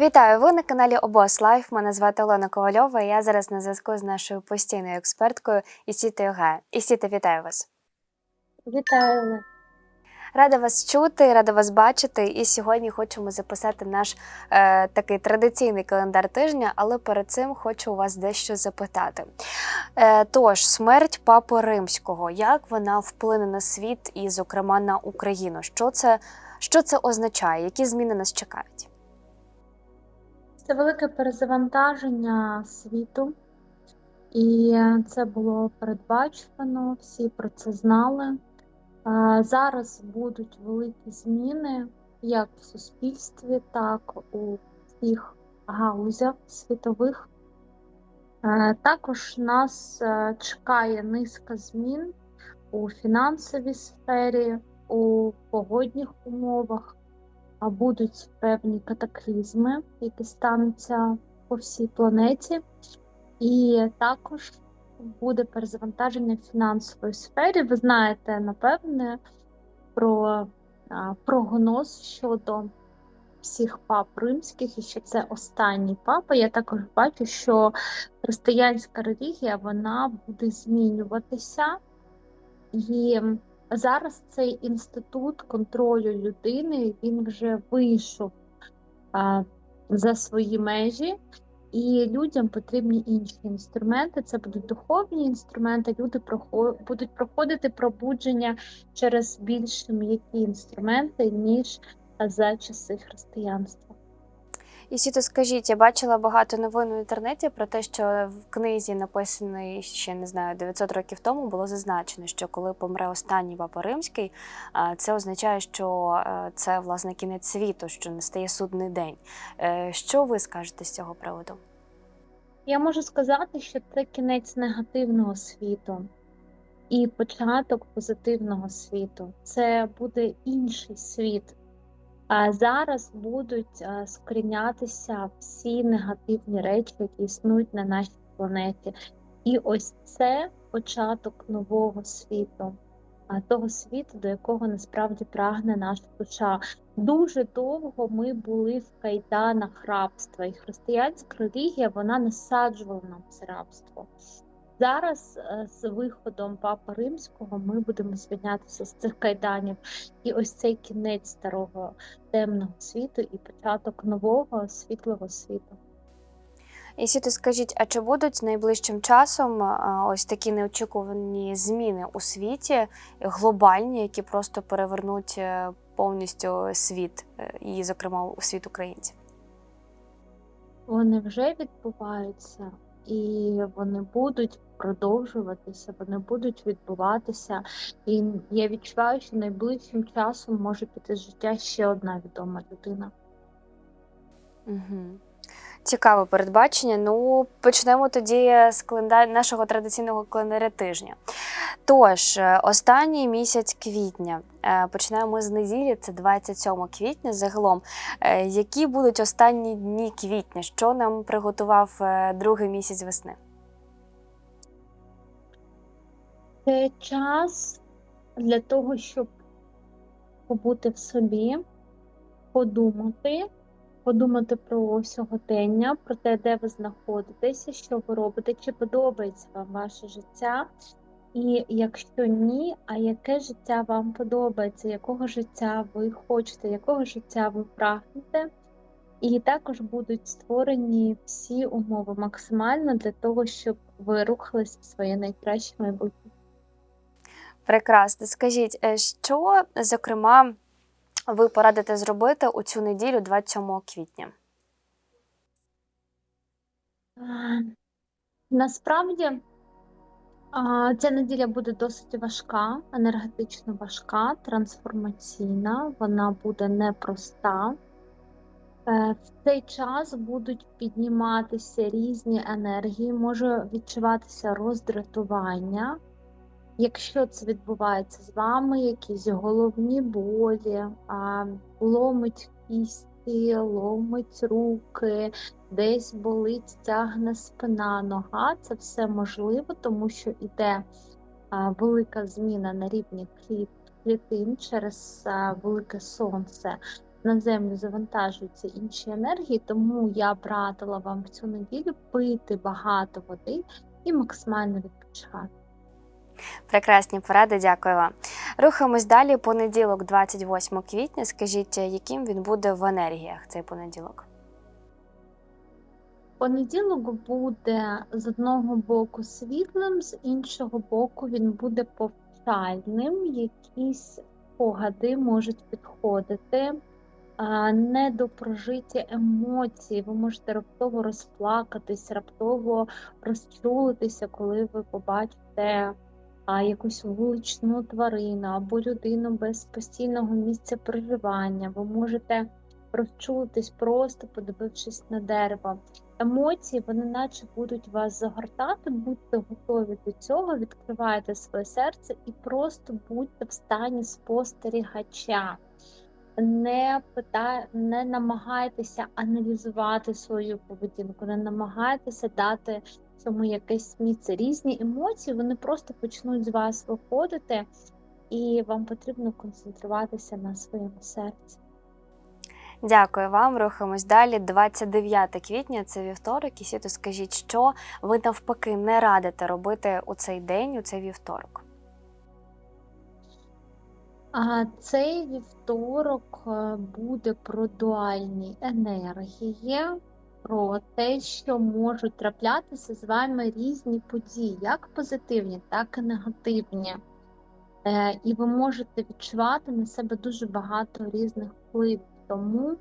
Вітаю! Ви на каналі Обос Лайф. Мене звати Олена Ковальова. і Я зараз на зв'язку з нашою постійною експерткою Ісітою Г. Ісіта, вітаю вас! Вітаю. Рада вас чути, рада вас бачити. І сьогодні хочемо записати наш е, такий традиційний календар тижня, але перед цим хочу у вас дещо запитати. Е, тож, смерть Папи Римського, як вона вплине на світ і, зокрема, на Україну? Що це, що це означає? Які зміни нас чекають? Це велике перезавантаження світу, і це було передбачено, всі про це знали. Е, Зараз будуть великі зміни як в суспільстві, так у всіх галузях світових. Е, Також нас е, чекає низка змін у фінансовій сфері, у погодних умовах, будуть певні катаклізми, які стануться по всій планеті, і також буде перезавантаження в фінансовій сфері. Ви знаєте, напевне, про а, прогноз щодо всіх пап римських, і що це останній папа. Я також бачу, що християнська релігія вона буде змінюватися. І зараз цей інститут контролю людини він вже вийшов а, за свої межі, і людям потрібні інші інструменти. Це будуть духовні інструменти. Люди прохо- будуть проходити пробудження через більш м'які інструменти, ніж за часи християнства. І Сіто, скажіть, я бачила багато новин у інтернеті про те, що в книзі, написаної ще не знаю 900 років тому, було зазначено, що коли помре останній папа римський, це означає, що е, це власне кінець світу, що настає судний день. Е, Що ви скажете з цього приводу? Я можу сказати, що це кінець негативного світу і початок позитивного світу. Це буде інший світ. Зараз будуть а, скорінятися всі негативні речі, які існують на нашій планеті. І ось це початок нового світу, того світу, до якого насправді прагне наша душа. Дуже довго ми були в кайданах рабства, і християнська релігія вона насаджувала нам це рабство. Зараз е, з виходом Папи Римського ми будемо звільнятися з цих кайданів. І ось цей кінець старого темного світу і початок нового світлого світу. І Сіто, скажіть, а чи будуть найближчим часом ось такі неочікувані зміни у світі, глобальні, які просто перевернуть е, повністю світ, е, і, зокрема, у світ українців? Вони вже відбуваються і вони будуть продовжуватися, вони будуть відбуватися. І я відчуваю, що найближчим часом може піти життя ще одна відома людина. Угу. Цікаве передбачення. Ну, почнемо тоді з календар... нашого традиційного календаря тижня. Тож, е, останній місяць квітня. Е, Починаємо з неділі, це 27 квітня загалом. Е, Які будуть останні дні квітня? Що нам приготував другий місяць весни? Це час для того, щоб побути в собі, подумати, подумати про сьогодення, про те, де ви знаходитеся, що ви робите, чи подобається вам ваше життя. І якщо ні, а яке життя вам подобається, якого життя ви хочете, якого життя ви прагнете. І також будуть створені всі умови максимально для того, щоб ви рухались в своє найкраще майбутнє. Прекрасно. Скажіть, е, що, зокрема, ви порадите зробити у цю неділю, 27 квітня? Насправді ця неділя буде досить важка, енергетично важка, трансформаційна, вона буде непроста. Е, В цей час будуть підніматися різні енергії, може відчуватися роздратування. Якщо це відбувається з вами, якісь головні болі, ломить кісті, ломить руки, десь болить, тягне спина, нога, це все можливо, тому що йде велика зміна на рівні кліт- клітин через а, велике сонце. на землю завантажуються інші енергії, тому я б радила вам в цю неділю пити багато води і максимально відпочивати. Прекрасні поради, дякую вам. Рухаємось далі. Понеділок, 28 квітня. Скажіть, яким він буде в енергіях цей понеділок? Понеділок буде з одного боку світлим, з іншого боку він буде повчальним. Якісь спогади можуть підходити, недопрожиті емоції. Ви можете раптово розплакатись, раптово розчулитися, коли ви побачите а, якусь вуличну тварину або людину без постійного місця проживання. Ви можете розчулитись, просто подивившись на дерево емоції, вони наче будуть вас загортати, будьте готові до цього, відкривайте своє серце і просто будьте в стані спостерігача. Не питай, не намагайтеся аналізувати свою поведінку, не намагайтеся дати цьому якесь місце. Різні емоції вони просто почнуть з вас виходити, і вам потрібно концентруватися на своєму серці. Дякую вам. Рухаємось далі. 29 квітня це вівторок. І сіто скажіть, що ви навпаки не радите робити у цей день, у цей вівторок. А цей вівторок е, буде про дуальні енергії, про те, що можуть траплятися з вами різні події, як позитивні, так і негативні. Е, І ви можете відчувати на себе дуже багато різних впливів. Тому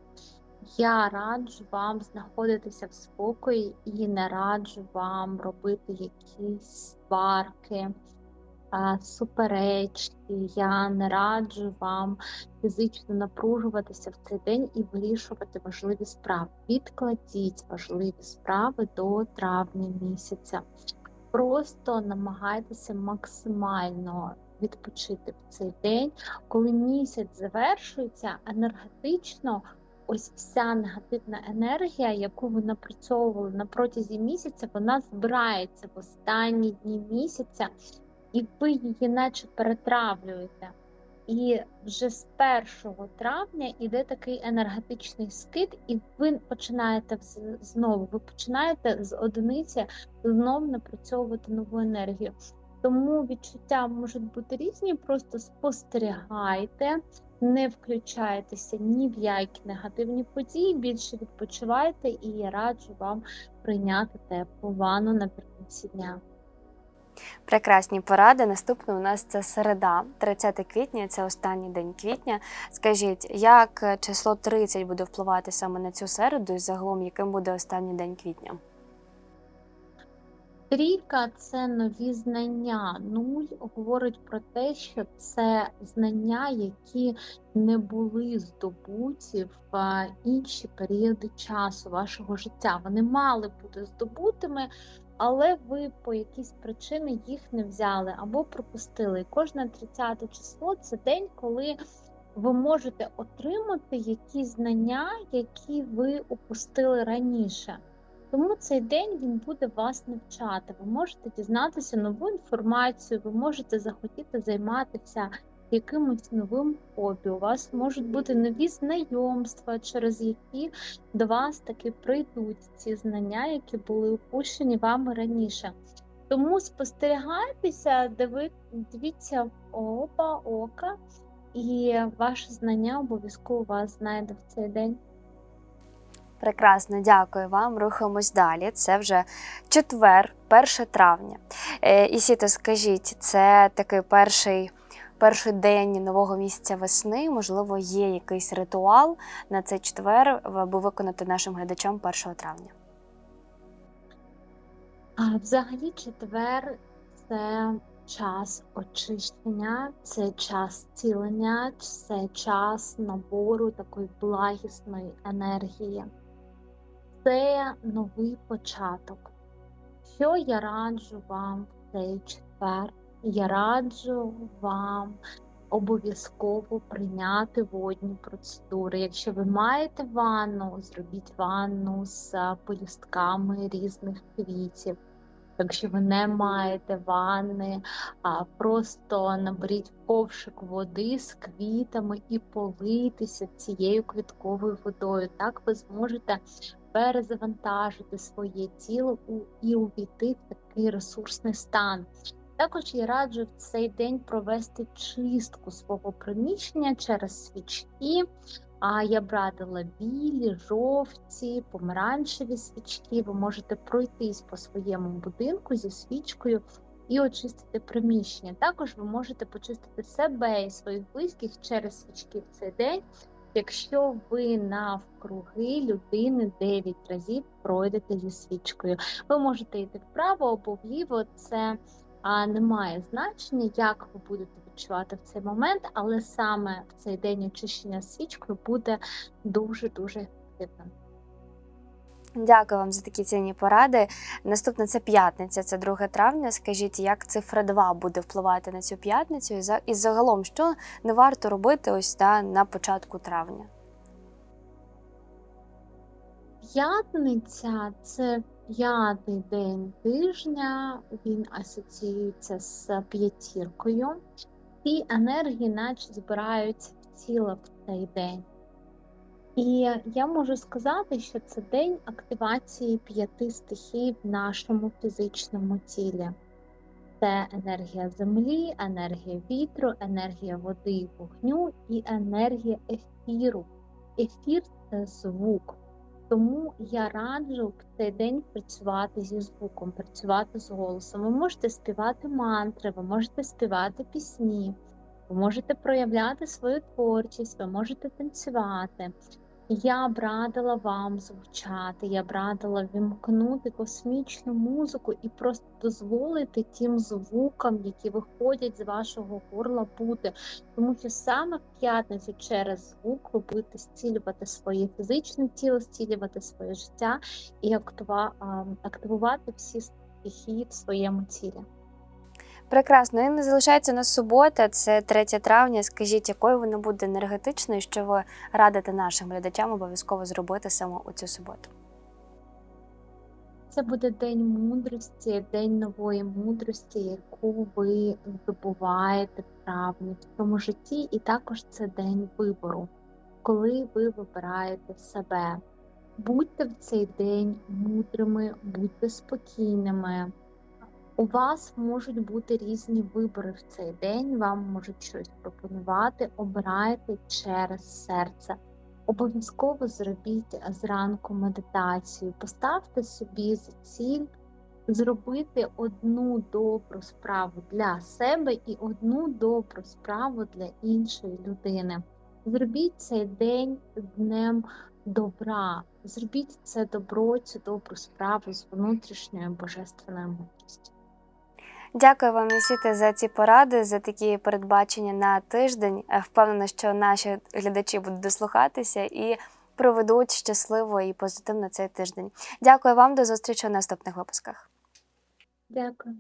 я раджу вам знаходитися в спокої і не раджу вам робити якісь сварки, суперечки. Я не раджу вам фізично напружуватися в цей день і вирішувати важливі справи. Відкладіть важливі справи до травня місяця. Просто намагайтеся максимально відпочити в цей день, коли місяць завершується енергетично. Ось вся негативна енергія, яку ви напрацьовували на протязі місяця, вона збирається в останні дні місяця, і ви її наче перетравлюєте. І вже з 1 травня йде такий енергетичний скид, і ви починаєте знову, ви починаєте з одиниці знову напрацьовувати нову енергію. Тому відчуття можуть бути різні, просто спостерігайте, не включайтеся ні в які негативні події, більше відпочивайте, і я раджу вам прийняти теплу ванну наприкінці дня. Прекрасні поради. Наступне у нас це середа, 30 квітня, це останній день квітня. Скажіть, як число 30 буде впливати саме на цю середу, і загалом яким буде останній день квітня? Трійка це нові знання. Нуль говорить про те, що це знання, які не були здобуті в інші періоди часу вашого життя. Вони мали бути здобутими, але ви по якійсь причині їх не взяли або пропустили. І кожне 30 число це день, коли ви можете отримати якісь знання, які ви упустили раніше. Тому цей день він буде вас навчати. Ви можете дізнатися нову інформацію, ви можете захотіти займатися якимось новим хобі. У вас можуть бути нові знайомства, через які до вас таки прийдуть ці знання, які були упущені вами раніше. Тому спостерігайтеся, дивіться в оба ока, і ваше знання обов'язково вас знайде в цей день. Прекрасно, дякую вам. Рухаємось далі. Це вже четвер, 1 травня. Е, Ісіто, скажіть, це такий перший перший день нового місяця весни? Можливо, є якийсь ритуал на цей четвер, аби виконати нашим глядачам 1 травня? А Взагалі, четвер це час очищення, це час цілення, це час набору такої благісної енергії це новий початок. Що я раджу вам в цей четвер? Я раджу вам обов'язково прийняти водні процедури. Якщо ви маєте ванну, зробіть ванну з полюстками різних квітів. Якщо ви не маєте ванни, а просто наберіть ковшик води з квітами і политися цією квітковою водою. Так ви зможете перезавантажити своє тіло і увійти в такий ресурсний стан. Також я раджу в цей день провести чистку свого приміщення через свічки. А я б радила білі, жовті, помаранчеві свічки. Ви можете пройтись по своєму будинку зі свічкою і очистити приміщення. Також ви можете почистити себе і своїх близьких через свічки в цей день, якщо ви навкруги людини 9 разів пройдете зі свічкою. Ви можете йти вправо або вліво. Це а не має значення, як ви будете відчувати в цей момент, але саме в цей день очищення свічкою буде дуже-дуже ефективним. Дякую вам за такі цінні поради. Наступна це п'ятниця, це 2 травня. Скажіть, як цифра 2 буде впливати на цю п'ятницю, і за- і загалом, що не варто робити ось та, на початку травня? П'ятниця це п'ятий день тижня, він асоціюється з п'ятіркою. Ці енергії, наче збираються в тіло в цей день. І я можу сказати, що це день активації п'яти стихій в нашому фізичному тілі. Це енергія землі, енергія вітру, енергія води і вогню і енергія ефіру. Ефір це звук. Тому я раджу в цей день працювати зі звуком, працювати з голосом. Ви можете співати мантри, ви можете співати пісні, ви можете проявляти свою творчість, ви можете танцювати. Я б радила вам звучати, я б радила вімкнути космічну музику і просто дозволити тим звукам, які виходять з вашого горла, бути. Тому що саме в п'ятницю через звук ви будете зцілювати своє фізичне тіло, зцілювати своє життя і активувати всі стихії в своєму тілі. Прекрасно, і не залишається на субота, це 3 травня. Скажіть, якою вона буде енергетичною, що ви радите нашим глядачам обов'язково зробити саме у цю суботу? Це буде день мудрості, день нової мудрості, яку ви здобуваєте в травні в цьому житті, і також це день вибору, коли ви вибираєте себе. Будьте в цей день мудрими, будьте спокійними. У вас можуть бути різні вибори в цей день, вам можуть щось пропонувати. Обирайте через серце. Обов'язково зробіть зранку медитацію, поставте собі за ціль зробити одну добру справу для себе і одну добру справу для іншої людини. Зробіть цей день днем добра. Зробіть це добро, цю добру справу з внутрішньою божественною мудрістю. Дякую вам, Місіте, за ці поради, за такі передбачення на тиждень. Е, Впевнена, що наші глядачі будуть дослухатися і проведуть щасливо і позитивно цей тиждень. Дякую вам, до зустрічі у наступних випусках. Дякую.